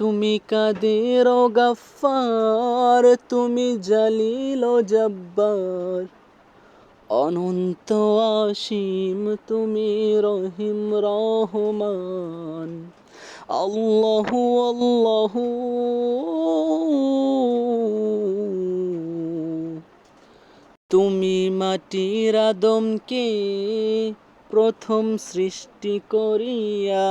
তুমি কাদের গাফার তুমি জালিল জব্বার। অনন্ত আসীম তুমি রহিম রহমান। আল্লাহু আল্লাহু। তুমি মাটির আদমকে প্রথম সৃষ্টি করিয়া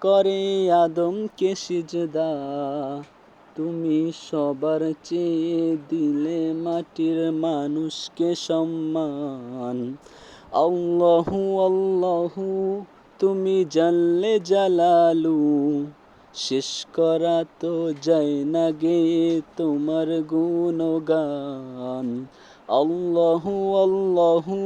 করে আদমকে সিজদা? তুমি সবার চেয়ে দিলে মাটির মানুষকে সম্মান। আল্লাহু আল্লাহু, তুমি জানলে জালালু। শেষ করা তো যায় না গে তোমার গুণগান। আল্লাহু আল্লাহু